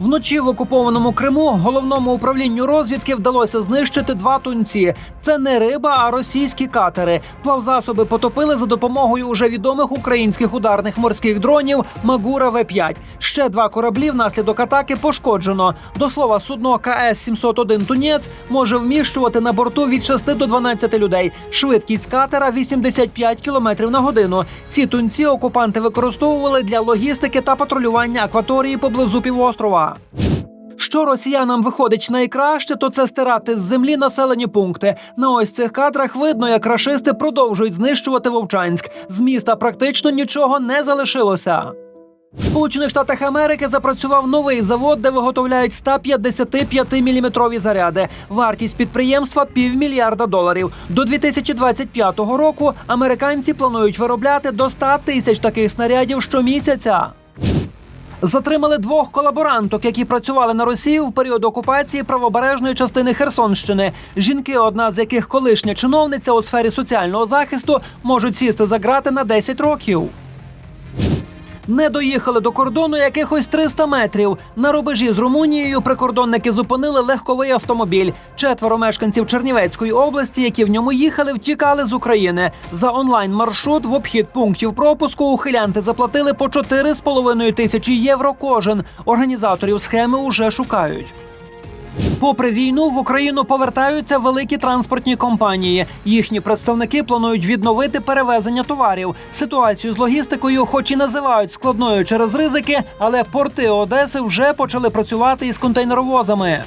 Вночі в окупованому Криму головному управлінню розвідки вдалося знищити два тунці. Це не риба, а російські катери. Плавзасоби потопили за допомогою уже відомих українських ударних морських дронів Магура В-5. Ще два кораблі внаслідок атаки пошкоджено. До слова, судно КС 701 Тунець може вміщувати на борту від 6 до 12 людей. Швидкість катера 85 км на годину. Ці тунці окупанти використовували для логістики та патрулювання акваторії поблизу півострова. Що росіянам виходить найкраще, то це стирати з землі населені пункти. На ось цих кадрах видно, як рашисти продовжують знищувати Вовчанськ. З міста практично нічого не залишилося. В Сполучених Штатах Америки запрацював новий завод, де виготовляють 155-мм заряди. Вартість підприємства півмільярда доларів. До 2025 року американці планують виробляти до 100 тисяч таких снарядів щомісяця. Затримали двох колаборанток, які працювали на Росію в період окупації правобережної частини Херсонщини. Жінки, одна з яких колишня чиновниця у сфері соціального захисту, можуть сісти за грати на 10 років. Не доїхали до кордону якихось 300 метрів. На рубежі з Румунією прикордонники зупинили легковий автомобіль. Четверо мешканців Чернівецької області, які в ньому їхали, втікали з України. За онлайн-маршрут в обхід пунктів пропуску ухилянти заплатили по 4,5 тисячі євро кожен. Організаторів схеми уже шукають. Попри війну в Україну повертаються великі транспортні компанії. Їхні представники планують відновити перевезення товарів. Ситуацію з логістикою, хоч і називають складною через ризики, але порти Одеси вже почали працювати із контейнеровозами.